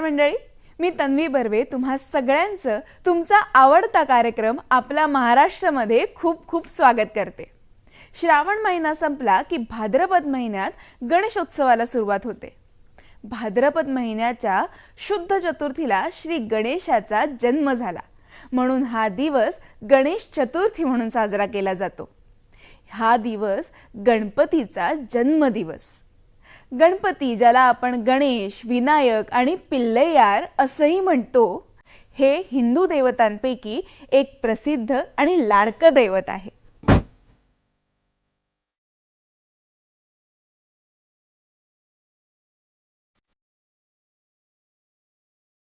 नमस्कार मंडळी. मी तन्वी बर्वे. तुम्हा सगळ्यांचं तुमचा आवडता कार्यक्रम आपला महाराष्ट्रामध्ये खूप खूप स्वागत करते. श्रावण महिना संपला की भाद्रपद महिन्यात गणेशोत्सवाला सुरुवात होते. भाद्रपद महिन्याच्या शुद्ध चतुर्थीला श्री गणेशाचा जन्म झाला. म्हणून हा दिवस गणेश चतुर्थी म्हणून साजरा केला जातो. हा दिवस गणपतीचा जन्मदिवस. गणपती ज्याला आपण गणेश विनायक आणि पिल्लैयार असंही म्हणतो हे हिंदू देवतांपैकी एक प्रसिद्ध आणि लाडकं दैवत आहे.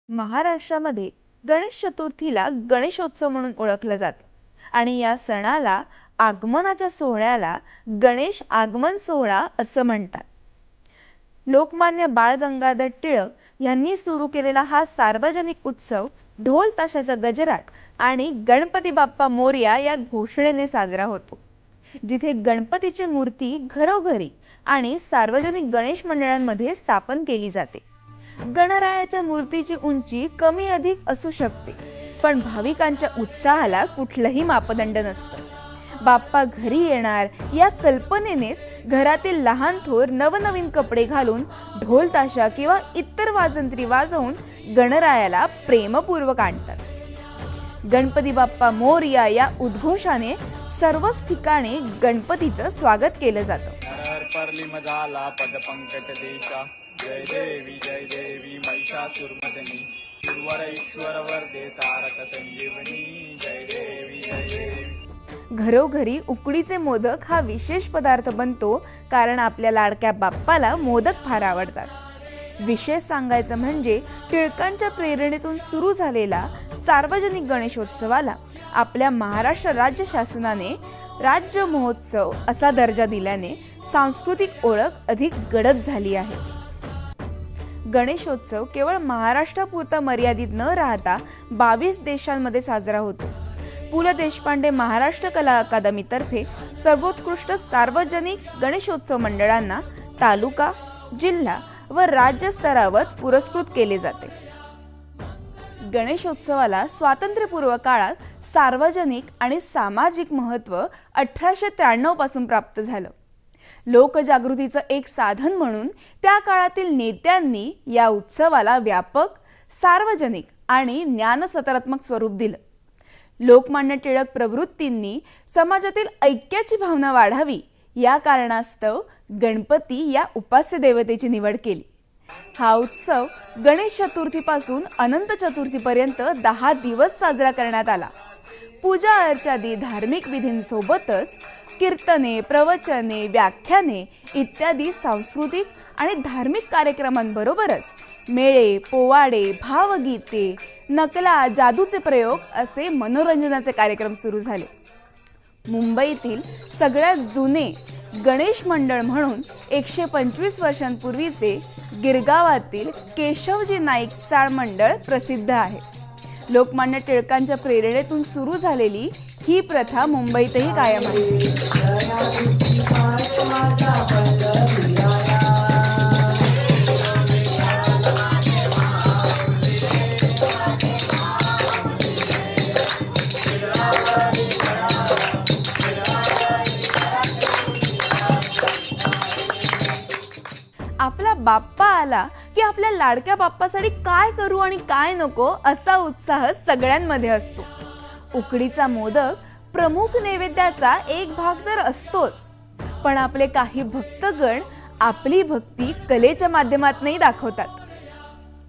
महाराष्ट्रामध्ये गणेश चतुर्थीला गणेशोत्सव म्हणून ओळखलं जातं आणि या सणाला आगमनाच्या सोहळ्याला गणेश आगमन सोहळा असं म्हणतात. लोकमान्य बाळ गंगाधर टिळक यांनी सुरू केलेला हा सार्वजनिक उत्सव ढोल ताशाच्या गजरात आणि गणपती बाप्पा मोरया या घोषणेने साजरा होतो. जिथे गणपतीची मूर्ती घरोघरी आणि सार्वजनिक गणेश मंडळांमध्ये स्थापन केली जाते. गणरायाच्या मूर्तीची उंची कमी अधिक असू शकते पण भाविकांच्या उत्साहाला कुठलंही मापदंड नसतं. बाप्पा घरी येणार. या कल्पनेनेच घरातील लहान थोर नवनवीन कपडे घालून ढोल ताशा किंवा इतर वाजंत्री वाजवून गणरायाला प्रेमपूर्वक आणतात. गणपती बाप्पा मोरया या उद्घोषाने सर्वच ठिकाणी गणपतीचं स्वागत केलं जातं. जय देवी जय देवी महिषासुरमदनी सुरवर ईश्वर वरदे तारक संजीवनी. जय देवी जय देवी. घरोघरी उकडीचे मोदक हा विशेष पदार्थ बनतो कारण आपल्या लाडक्या बाप्पाला मोदक फार आवडतात. विशेष सांगायचं म्हणजे टिळकांच्या प्रेरणेतून सुरू झालेला सार्वजनिक गणेशोत्सवाला आपल्या महाराष्ट्र राज्य शासनाने राज्य महोत्सव असा दर्जा दिल्याने सांस्कृतिक ओळख अधिक गडद झाली आहे. गणेशोत्सव केवळ महाराष्ट्रापुरता मर्यादित न राहता बावीस देशांमध्ये साजरा होतो. पु ल देशपांडे महाराष्ट्र कला अकादमीतर्फे सर्वोत्कृष्ट सार्वजनिक गणेशोत्सव मंडळांना तालुका जिल्हा व राज्य स्तरावर पुरस्कृत केले जाते. गणेशोत्सवाला स्वातंत्र्यपूर्व काळात सार्वजनिक आणि सामाजिक महत्त्व अठराशे त्र्याण्णवपासून प्राप्त झालं. लोकजागृतीचं एक साधन म्हणून त्या काळातील नेत्यांनी या उत्सवाला व्यापक सार्वजनिक आणि ज्ञानसकारात्मक स्वरूप दिलं. लोकमान्य टिळक प्रवृत्तींनी समाजातील ऐक्याची भावना वाढावी या कारणास्तव गणपती या उपास्य देवतेची निवड केली. हा उत्सव गणेश चतुर्थीपासून अनंत चतुर्थीपर्यंत दहा दिवस साजरा करण्यात आला. पूजा अर्चादी धार्मिक विधींसोबतच कीर्तने प्रवचने व्याख्याने इत्यादी सांस्कृतिक आणि धार्मिक कार्यक्रमांबरोबरच मेळे पोवाडे भावगीते नकला जादूचे प्रयोग असे मनोरंजनाचे कार्यक्रम सुरू झाले. मुंबईतील सगळ्यात जुने गणेश मंडळ म्हणून एकशे पंचवीस वर्षांपूर्वीचे गिरगावातील केशवजी नाईक चाळ मंडळ प्रसिद्ध आहे. लोकमान्य टिळकांच्या प्रेरणेतून सुरू झालेली ही प्रथा मुंबईतही कायम आहे. बाप्पा आला की आपल्या लाडक्या बाप्पासाठी काय करू आणि काय नको असा उत्साह सगळ्यांमध्ये असतो. उकडीचा मोदक प्रमुख नैवेद्याचा एक भाग तर असतोच. पण आपले काही भक्तगण आपली भक्ती कलेच्या माध्यमातूनही दाखवतात.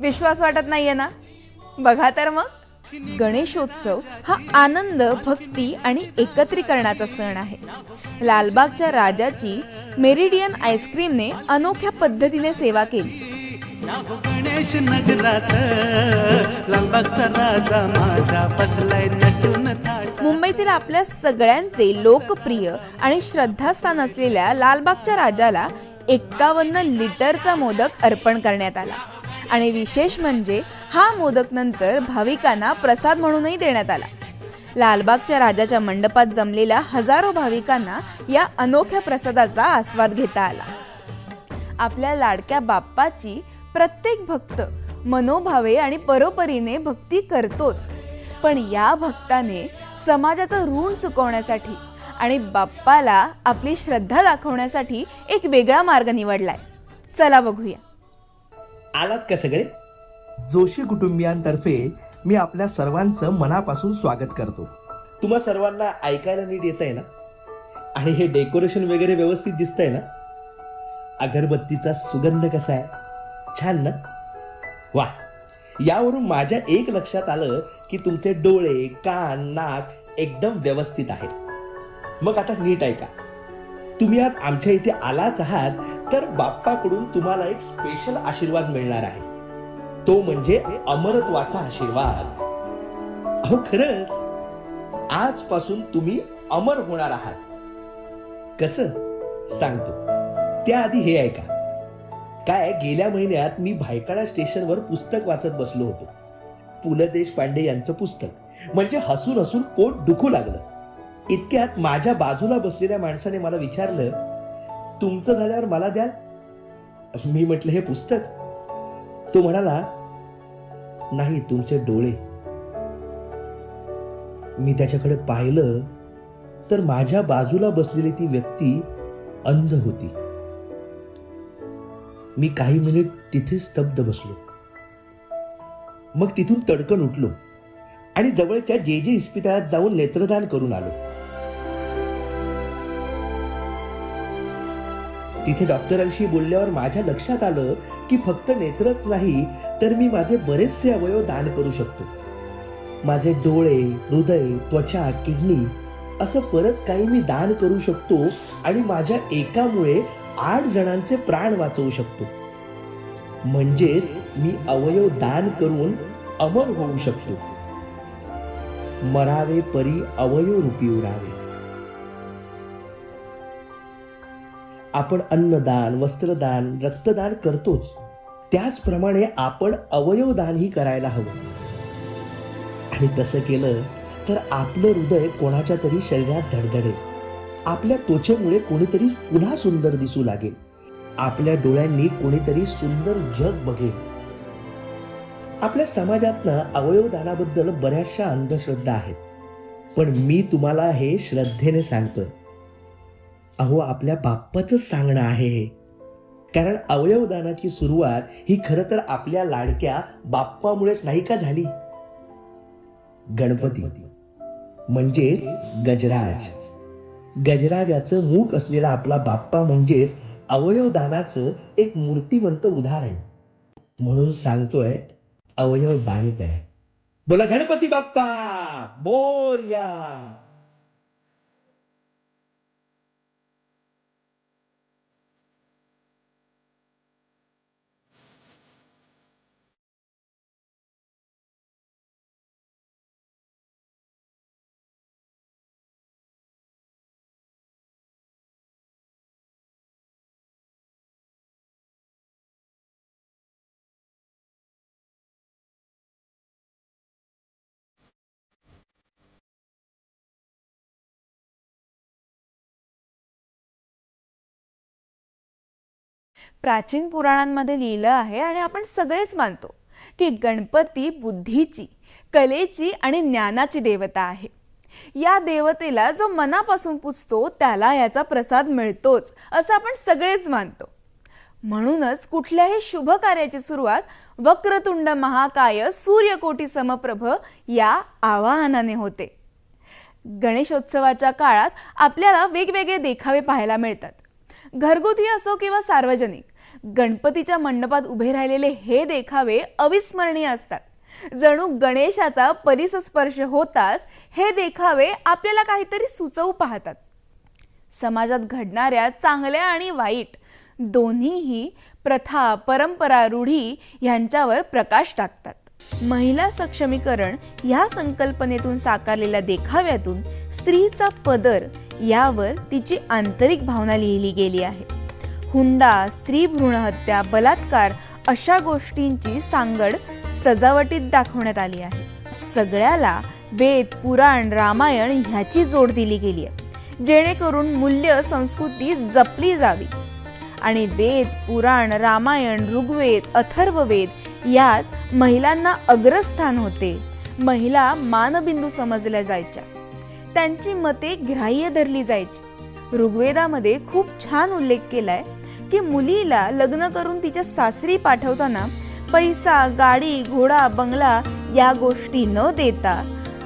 विश्वास वाटत नाहीये ना? बघा तर मग. गणेशोत्सव हा आनंद भक्ती आणि एकत्रीकरणाचा सण आहे. लालबागच्या राजाची मेरिडियन आईस्क्रीमने अनोख्या पद्धतीने सेवा केली. गणेश नगरात लालबागचा राजा माझा बसलाय नटून थाट मुंबईतील आपल्या सगळ्यांचे लोकप्रिय आणि श्रद्धास्थान असलेल्या लालबागच्या राजाला एक्कावन्न लिटरचा मोदक अर्पण करण्यात आला. आणि विशेष म्हणजे हा मोदक नंतर भाविकांना प्रसाद म्हणूनही देण्यात आला. लालबागच्या राजाच्या मंडपात जमलेल्या हजारो भाविकांना या अनोख्या प्रसादाचा आस्वाद घेता आला. आपल्या लाडक्या बाप्पाची प्रत्येक भक्त मनोभावे आणि परोपरीने भक्ती करतोच. पण या भक्ताने समाजाचं ऋण चुकवण्यासाठी आणि बाप्पाला आपली श्रद्धा दाखवण्यासाठी एक वेगळा मार्ग निवडलाय. चला बघूया. आलात का सगळे? जोशी कुटुंबियांतर्फे मी आपल्या सर्वांचं मनापासून स्वागत करतो. तुम्हा सर्वांना ऐकायला नीट येत आहे ना? आणि हे डेकोरेशन वगैरे व्यवस्थित दिसतंय ना? अगरबत्तीचा सुगंध कसा आहे? छान ना? वा! यावरून माझ्या एक लक्षात आलं की तुमचे डोळे कान नाक एकदम व्यवस्थित आहेत. मग आता नीट ऐका. तुम्ही आज आमच्या इथे आलाच आहात तर बाप्पाकडून तुम्हाला एक स्पेशल आशीर्वाद मिळणार आहे. तो म्हणजे अमरत्वाचा आशीर्वाद. अहो खरंच? आजपासून तुम्ही अमर होणार आहात. कसं? सांगतो. त्याआधी हे ऐका. काय गेल्या महिन्यात मी भायखळा स्टेशनवर पुस्तक वाचत बसलो होतो. पु ल देशपांडे यांचं पुस्तक. म्हणजे हसून हसून पोट दुखू लागलं. इतक्यात माझ्या बाजूला बसलेल्या माणसाने मला विचारलं तुमचं झाल्यावर मला द्याल? मी म्हटलं हे पुस्तक. तो म्हणाला नाही तुमचे डोळे. मी त्याच्याकडे पाहिलं तर माझ्या बाजूला बसलेली ती व्यक्ती अंध होती. मी काही मिनिट तिथे स्तब्ध बसलो. मग तिथून तडकन उठलो आणि जवळच्या जे जे इस्पितळात जाऊन नेत्रदान करून आलो. तिथे डॉक्टरांशी बोलल्यावर माझ्या लक्षात आलं की फक्त नेत्रच नाही तर मी माझे बरेचसे अवयव दान करू शकतो. माझे डोळे हृदय त्वचा किडनी असं बरंच काही मी दान करू शकतो आणि माझ्या एकामुळे आठ जणांचे प्राण वाचवू शकतो. म्हणजेच मी अवयव दान करून अमर होऊ शकतो. मरावे परी अवयव रूपी उरावे. आपण अन्नदान वस्त्रदान रक्तदान करतोच. त्याचप्रमाणे आपण अवयवदानही करायला हवं. आणि तसं केलं तर आपलं हृदय कोणाच्या तरी शरीरात धडधडेल. आपल्या त्वचेमुळे कोणीतरी पुन्हा सुंदर दिसू लागेल. आपल्या डोळ्यांनी कोणीतरी सुंदर जग बघेल. आपल्या समाजातनं अवयवदानाबद्दल बऱ्याचशा अंधश्रद्धा आहेत. पण मी तुम्हाला हे श्रद्धेने सांगतोय. अहो आपल्या बाप्पाचंच सांगणं आहे कारण अवयवदानाची सुरुवात ही खरं तर आपल्या लाडक्या बाप्पामुळेच नाही का झाली? गणपती. म्हणजे गजराज. गजराजाचं मूक असलेला आपला बाप्पा म्हणजेच अवयवदानाचं एक मूर्तिवंत उदाहरण. म्हणून सांगतोय अवयव दान आहे बोला गणपती बाप्पा! बोर्या प्राचीन पुराणांमध्ये लिहिलं आहे आणि आपण सगळेच मानतो की गणपती बुद्धीची कलेची आणि ज्ञानाची देवता आहे. या देवतेला जो मनापासून पुजतो त्याला याचा प्रसाद मिळतोच असं आपण सगळेच मानतो. म्हणूनच कुठल्याही शुभ कार्याची सुरुवात वक्रतुंड महाकाय सूर्यकोटी समप्रभ या आवाहनाने होते. गणेशोत्सवाच्या काळात आपल्याला वेगवेगळे देखावे पाहायला मिळतात. घरगुती असो किंवा सार्वजनिक गणपतीच्या मंडपात उभे राहिलेले हे देखावे अविस्मरणीय असतात. जणू गणेशाचा परिसस्पर्श होताच हे देखावे आपल्याला काहीतरी सुचवू पाहतात. समाजात घडणाऱ्या चांगल्या आणि वाईट दोन्हीही प्रथा परंपरा रूढी यांच्यावर प्रकाश टाकतात. महिला सक्षमीकरण ह्या संकल्पनेतून साकारलेल्या देखाव्यातून स्त्रीचा पदर यावर तिची आंतरिक भावना लिहिली गेली आहे. हुंडा स्त्री भ्रूण हत्या बलात्कार अशा गोष्टींची सांगड सजावटीत दाखवण्यात आली आहे. सगळ्याला वेद पुराण रामायण ह्याची जोड दिली गेली आहे. जेणेकरून मूल्य संस्कृती जपली जावी. आणि वेद पुराण रामायण ऋग्वेद अथर्ववेद यात महिलांना अग्रस्थान होते. महिला मानबिंदू समजल्या जायच्या. त्यांची मते ग्राह्य धरली जायची. ऋग्वेदामध्ये खूप छान उल्लेख केलाय की मुलीला लग्न करून तिच्या सासरी पाठवताना पैसा गाडी घोडा बंगला या गोष्टी न देता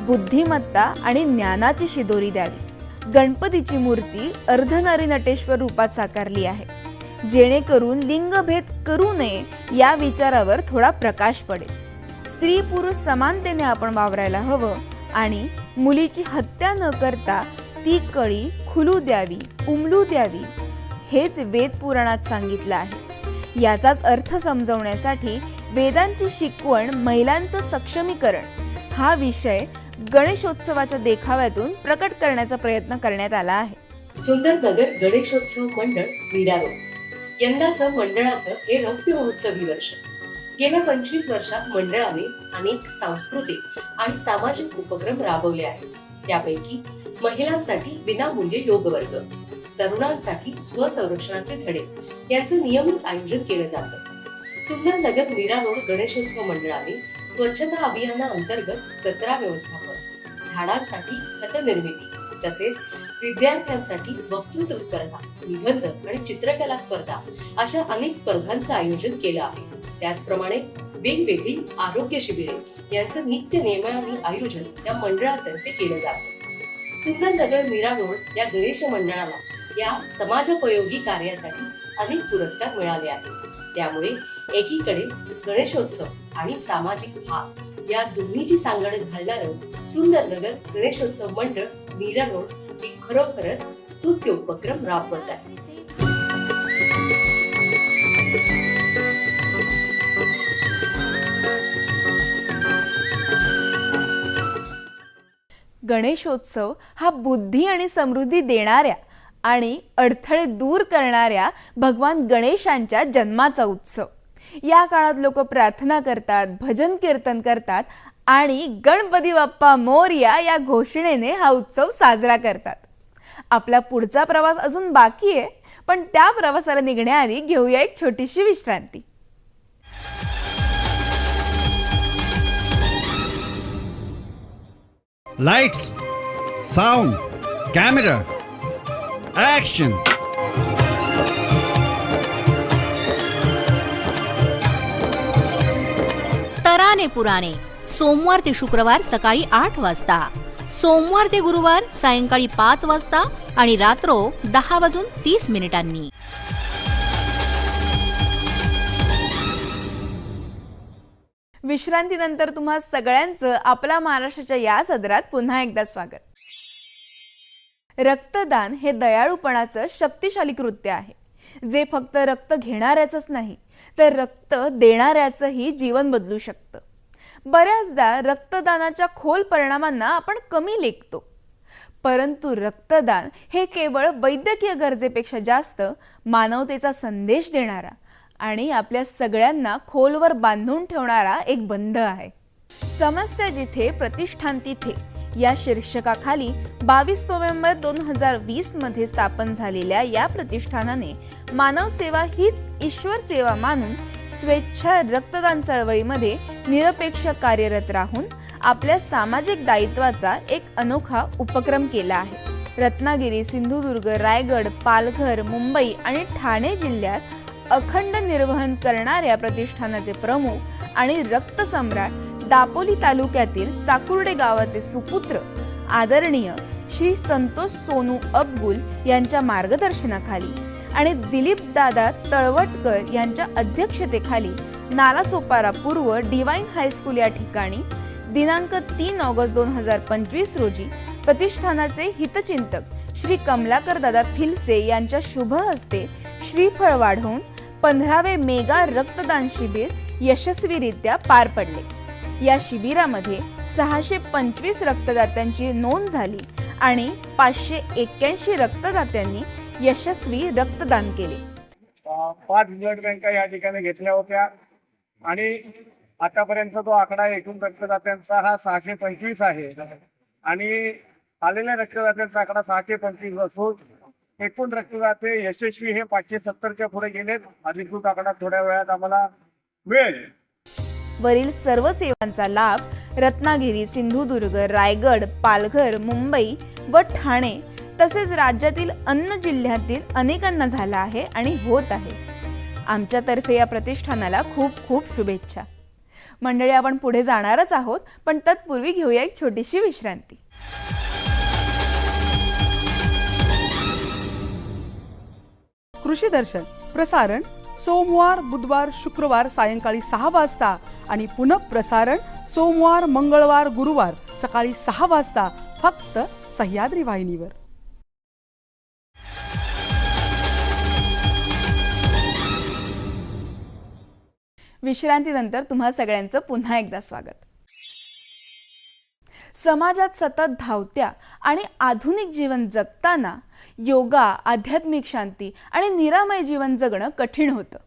बुद्धिमत्ता आणि ज्ञानाची शिदोरी द्यावी. गणपतीची मूर्ती अर्धनारी नटेश्वर रूपात साकारली आहे. जेणेकरून लिंगभेद करू नये या विचारावर थोडा प्रकाश पडेल. स्त्री पुरुष समानतेने आपण वावरायला हवं आणि मुलीची हत्या न करता ती कळी खुलू द्यावी उमलू द्यावी हेच वेद पुराणात सांगितलं आहे. याचाच अर्थ समजवण्यासाठी वेदांची शिकवण महिलांचं सक्षमीकरण हा विषय गणेशोत्सवाच्या देखाव्यातून प्रकट करण्याचा प्रयत्न करण्यात आला आहे. सुंदर नगर गणेशोत्सव मंडळ विरारो. यंदाचं मंडळाचं हे रौप्य महोत्सवी वर्ष. गेल्या पंचवीस वर्षात मंडळाने अनेक सांस्कृतिक आणि सामाजिक उपक्रम राबवले आहेत. त्यापैकी महिलांसाठी विनामूल्य योग वर्ग तरुणांसाठी स्वसंरक्षणाचे धडे. यांचं नियमित आयोजन केलं जातं. सुंदर नगर मीरा रोड गणेशोत्सव मंडळाने स्वच्छता अभियाना अंतर्गत कचरा व्यवस्थापन झाडांसाठी खत निर्मिती तसेच विद्यार्थ्यांसाठी वक्तृत्व स्पर्धा निबंध आणि चित्रकला स्पर्धा अशा अनेक स्पर्धांचं आयोजन केलं आहे. त्याचप्रमाणे वेगवेगळी आरोग्य शिबिरे यांचं नित्य नियमाने आयोजन या मंडळातर्फे केलं जातं. सुंदर नगर मीरा रोड या गणेश मंडळाला या समाजोपयोगी कार्यासाठी अनेक पुरस्कार मिळाले आहेत. त्यामुळे एकीकडे गणेशोत्सव आणि सामाजिक भाग या दोन्हीची सांगड घालणारं सुंदर नगर गणेशोत्सव मंडळ मीरा रोड हे खरोखरच स्तुत्य उपक्रम राबवत आहे. गणेशोत्सव हा बुद्धी आणि समृद्धी देणाऱ्या आणि अडथळे दूर करणाऱ्या भगवान गणेशांच्या जन्माचा उत्सव. या काळात लोक प्रार्थना करतात भजन कीर्तन करतात आणि गणपती बाप्पा मोर्या या घोषणेने हा उत्सव साजरा करतात. आपला पुढचा प्रवास अजून बाकी आहे पण त्या प्रवासाला निघण्याआधी घेऊया एक छोटीशी विश्रांती. Lights sound camera action. तराने पुराणे. सोमवार ते शुक्रवार सकाळी आठ वाजता. सोमवार ते गुरुवार सायंकाळी पाच वाजता आणि रात्रो दहा वाजून तीस मिनिटांनी. विश्रांतीनंतर तुम्हा सगळ्यांचं आपल्या महाराष्ट्राच्या या सदरात पुन्हा एकदा स्वागत. रक्तदान हे दयाळूपणाचं शक्तिशाली कृत्य आहे. जे फक्त रक्त घेणाऱ्याचंच नाही तर रक्त देणाऱ्याचंही जीवन बदलू शकतं. बऱ्याचदा रक्तदानाच्या खोल परिणामांना आपण कमी लेखतो. परंतु रक्तदान हे केवळ वैद्यकीय गरजेपेक्षा जास्त मानवतेचा संदेश देणारा आणि आपल्या सगळ्यांना खोलवर बांधून ठेवणारा एक बंध आहे. समस्या जिथे प्रतिष्ठान तिथे. या शीर्षकाखाली बावीस नोव्हेंबर दोन हजार वीसमध्ये स्थापन झालेल्या या प्रतिष्ठानाने मानव सेवा हीच ईश्वर सेवा मानून स्वेच्छा रक्तदान चळवळीमध्ये निरपेक्ष कार्यरत राहून आपल्या सामाजिक दायित्वाचा एक अनोखा उपक्रम केला आहे. रत्नागिरी सिंधुदुर्ग रायगड पालघर मुंबई आणि ठाणे जिल्ह्यात अखंड निर्वहन करणाऱ्या प्रतिष्ठानाचे प्रमुख आणि रक्तसम्राट दापोली तालुक्यातील साकुर्डे गावाचे सुपुत्र आदरणीय श्री संतोष सोनू अब्गुल यांच्या मार्गदर्शनाखाली आणि दिलीप दादा तळवटकर यांच्या अध्यक्षतेखाली नालासोपारा पूर्व डिवाईन हायस्कूल या ठिकाणी दिनांक तीन ऑगस्ट दोन हजार पंचवीस रोजी प्रतिष्ठानाचे हितचिंतक श्री कमलाकर दादा फिलसे यांच्या शुभ हस्ते श्रीफळ वाढवून पंधरावे मेगा रक्तदान शिबिर यशस्वीरित्या पार पडले. या शिबिरामध्ये सहाशे पंचवीस रक्तदात्यांची नोंद झाली आणि पाचशे एक्क्याऐंशी रक्तदात्यांनी यशस्वी रक्तदान केले. पाच ब्लड बँका या ठिकाणी घेतल्या होत्या आणि आतापर्यंत तो आकडा एकूण रक्तदात्यांचा हा सहाशे पंचवीस आहे आणि आलेल्या रक्तदात्यांचा आकडा सहाशे पंचवीस असून एकूण रक्तदाते यशस्वी हे पाचशे सत्तरच्या पुढे गेलेत. अधिकृत आकडा थोड्या वेळात आम्हाला मिळेल. वरील सर्व सेवांचा लाभ रत्नागिरी सिंधुदुर्ग रायगड पालघर मुंबई व ठाणे तसेच राज्यातील अन्य जिल्ह्यातील अनेकांना झाला आहे आणि होत आहे. आमच्यातर्फे या प्रतिष्ठानाला खूप खूप शुभेच्छा. मंडळी आपण पुढे जाणारच आहोत पण तत्पूर्वी घेऊया एक छोटीशी विश्रांती. कृषी दर्शन प्रसारण सोमवार बुधवार शुक्रवार सायंकाळी सहा वाजता आणि पुनः प्रसारण सोमवार मंगळवार गुरुवार सकाळी सहा वाजता फक्त सह्याद्री वाहिनीवर. विश्रांतीनंतर तुम्हा सगळ्यांचं पुन्हा एकदा स्वागत. समाजात सतत धावत्या आणि आधुनिक जीवन जगताना योगा आध्यात्मिक शांती आणि निरामय जीवन जगणं कठीण होतं.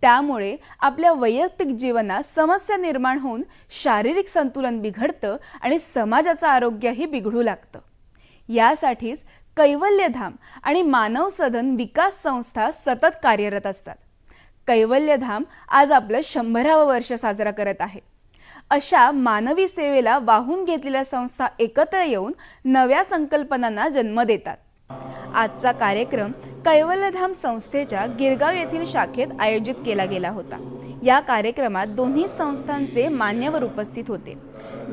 त्यामुळे आपल्या वैयक्तिक जीवनात समस्या निर्माण होऊन शारीरिक संतुलन बिघडतं आणि समाजाचं आरोग्यही बिघडू लागतं. यासाठीच कैवल्यधाम आणि मानव सदन विकास संस्था सतत कार्यरत असतात. कैवल्यधाम आज आपलं शंभरावं वर्ष साजरा करत आहे. अशा मानवी सेवेला वाहून घेतलेल्या संस्था एकत्र येऊन नव्या संकल्पनांना जन्म देतात. आजचा कार्यक्रम कैवल्यधाम संस्थेच्या गिरगाव येथील शाखेत आयोजित केला गेला होता. या कार्यक्रमात दोन्ही संस्थांचे मान्यवर उपस्थित होते.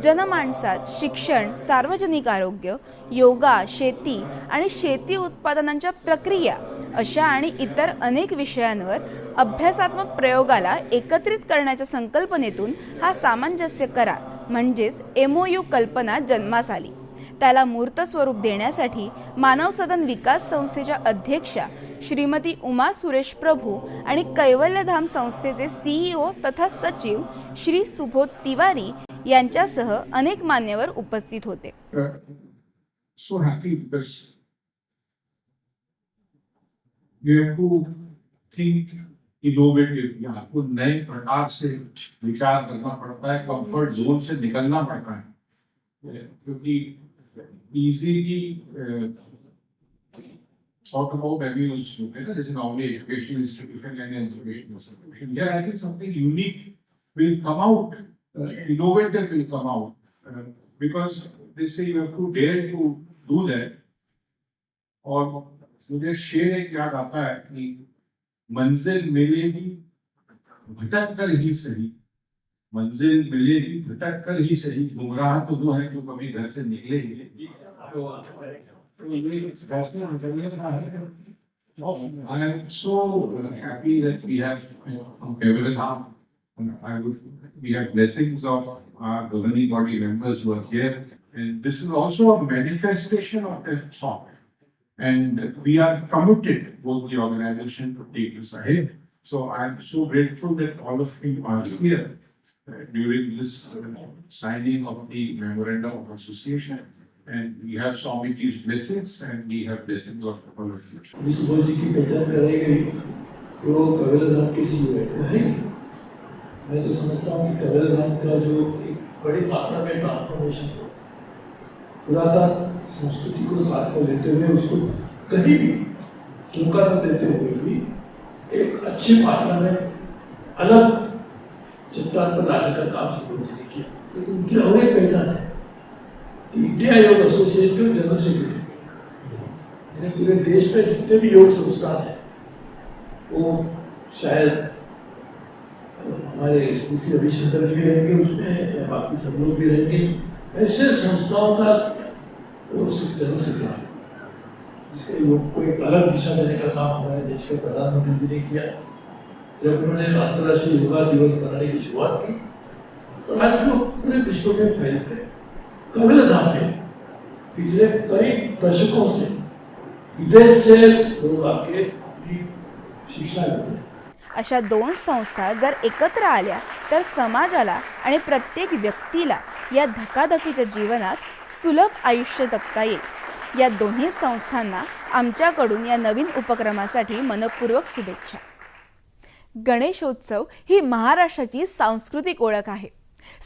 जनमाणसात शिक्षण सार्वजनिक आरोग्य योगा शेती आणि शेती उत्पादनांच्या प्रक्रिया अशा आणि इतर अनेक विषयांवर अभ्यासात्मक प्रयोगाला एकत्रित करण्याच्या संकल्पनेतून हा सामंजस्य करार म्हणजेच एमओयू कल्पना जन्मास आली. त्याला मूर्त स्वरूप देण्यासाठी मानव सदन विकास संस्थेच्या अध्यक्षा श्रीमती उमा सुरेश प्रभू आणि कैवल्यधाम संस्थेचे सीईओ तथा सचिव श्री सुबोध तिवारी यांच्यासह अनेक मान्यवर उपस्थित होते. Uh, so happy because you have to think या आपको नए प्रकार से विचार करना पड़ता है कंफर्ट जोन से निकलना पड़ता है। uh, क्योंकि easily talk about abuse okay this is only educational institution and education institution yeah I think something unique will come out uh, innovative will come out uh, because they say you have to dare to do that और मुझे शेर एक याद आता है कि मंजिल मिलेगी भटक कर ही सही मंजिल मिलेगी भटक कर ही सही गुमराह तो वो है जो कभी घर से निकले ही नहीं। तो तो ये घर से निकलने का है I am so happy that we have you know, from Kevaltham, and I would, we have blessings of our governing body members who are here. And this is also a manifestation of their thought. And we are committed, both the organization, to take this ahead. So I'm so grateful that all of you are here uh, During this uh, signing of the memorandum of association. And we have Swamiji's blessings and we have blessings of all of you. अभी सुबह जी की पहचान कराई गई वो कबीरधाम के C है मैं तो समझता हूँ कि कबीरधाम का जो एक बड़ी मात्रा में ट्रांसफॉर्मेशन पुरातन संस्कृति को साथ में लेते हुए उसको कहीं भी धोखा न देते हुए भी एक अच्छी मात्रा में अलग चट्टान पर लाने का काम सुबह जी ने किया। लेकिन उनकी और एक पहचान है कि इंडिया योग एसोसिएशन जनरल सेक्रेटरी। यानी पूरे देश में जितने भी योग संस्थान हैं, वो शायद, हमारे श्री रविशंकर जी रहेंगे उसमें, या बाकी सब लोग भी रहेंगे। ऐसे संस्थाओं का वो जनरल सेक्रेटरी। जिसके योग को एक अलग दिशा देने का काम हमारे देश के प्रधानमंत्री जी ने किया। त्याप्रमाणे आंतरराष्ट्रीय योगा दिवस मनाने की शुरुआत की तो आज वो पूरे विश्व में फैल गए कपिल धाम में पिछले कई दशकों से विदेश से लोग आके अपनी शिक्षा लेते हैं। अशा दोन संस्था जर एकत्र आल्या तर समाजाला आणि प्रत्येक व्यक्तीला या धकाधकीच्या जीवनात सुलभ आयुष्य जगता येईल. या दोन्ही संस्थांना आमच्याकडून या नवीन उपक्रमासाठी मनपूर्वक शुभेच्छा. गणेशोत्सव ही महाराष्ट्राची सांस्कृतिक ओळख आहे.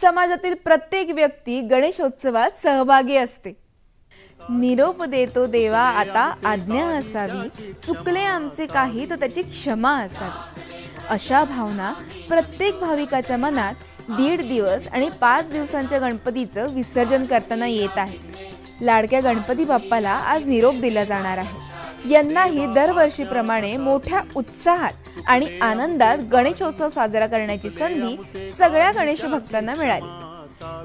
समाजातील प्रत्येक व्यक्ती गणेशोत्सवात सहभागी असते. निरोप देतो देवा आता आज्ञा असावी. चुकले आमचे काही तर त्याची क्षमा असावी. अशा भावना प्रत्येक भाविकाच्या मनात दीड दिवस आणि पाच दिवसांच्या गणपतीचं विसर्जन करताना येत आहे. लाडक्या गणपती बाप्पाला आज निरोप दिला जाणार आहे. यंदाही दरवर्षीप्रमाणे मोठ्या उत्साहात आणि आनंदात गणेशोत्सव साजरा करण्याची संधी सगळ्या गणेश भक्तांना मिळाली.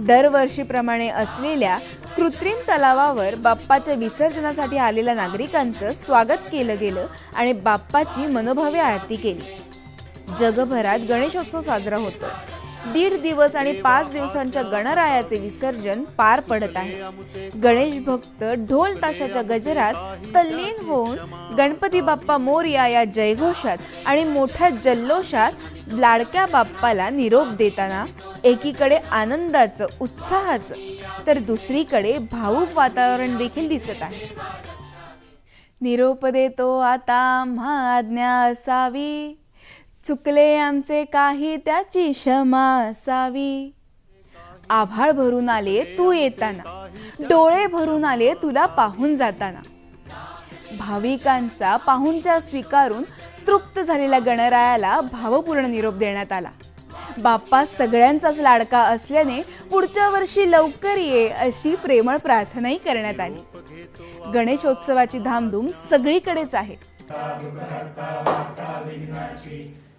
दरवर्षीप्रमाणे असलेल्या कृत्रिम तलावावर बाप्पाच्या विसर्जनासाठी आलेल्या नागरिकांचं स्वागत केलं गेलं आणि बाप्पाची मनोभावे आरती केली. जगभरात गणेशोत्सव साजरा होतो. दीड दिवस आणि पाच दिवसांच्या गणरायाचे विसर्जन पार पडत आहे. गणेश भक्त ढोल ताशाच्या गजरात तल्लीन होऊन गणपती बाप्पा मोरया या जयघोषात आणि मोठ्या जल्लोषात लाडक्या बाप्पाला निरोप देताना एकीकडे आनंदाचं उत्साहाचं तर दुसरीकडे भावूक वातावरण देखील दिसत आहे. निरोप देतो आता आम्हा आज्ञा असावी. चुकले आमचे काही त्याची क्षमा असावी. आभाळ भरून आले तू येताना. डोळे भरून आले तुला पाहून जाताना. भाविकांचा पाहुणचार स्वीकारून तृप्त झालेल्या गणरायाला भावपूर्ण निरोप देण्यात आला. बाप्पा सगळ्यांचाच लाडका असल्याने पुढच्या वर्षी लवकर ये अशी प्रेमळ प्रार्थनाही करण्यात आली. गणेशोत्सवाची धामधूम सगळीकडेच आहे.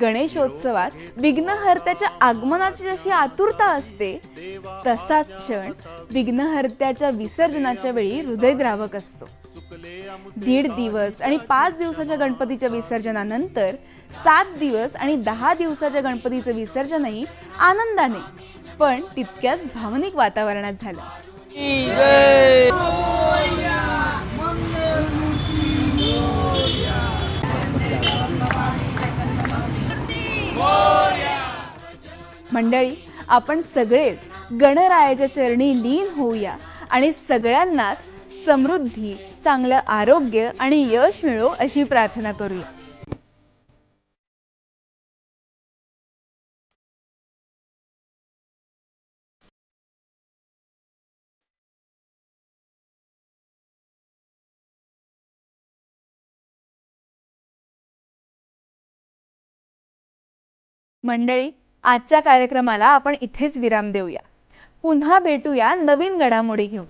गणेशोत्सवात विघ्नहर्त्याच्या आगमनाची जशी आतुरता असते तसाच क्षण विघ्नहर्त्याच्या विसर्जनाच्या वेळी हृदयद्रावक असतो. दीड दिवस आणि पाच दिवसाच्या गणपतीच्या विसर्जनानंतर सात दिवस आणि दहा दिवसाच्या गणपतीचं विसर्जनही आनंदाने पण तितक्याच भावनिक वातावरणात झालं. मंडळी आपण सगळेच गणरायाच्या चरणी लीन होऊया आणि सगळ्यांनाच समृद्धी चांगलं आरोग्य आणि यश मिळो अशी प्रार्थना करूया. मंडळी आजच्या कार्यक्रमाला आपण इथेच विराम देऊया. पुन्हा भेटूया नवीन घडामोडी घेऊन.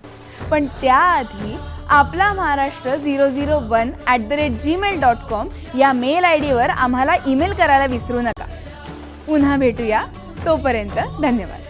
पण त्याआधी आपला Maharashtra zero zero one at the rate Gmail dot com या मेल आय डीवर आम्हाला ईमेल करायला विसरू नका. पुन्हा भेटूया तोपर्यंत धन्यवाद.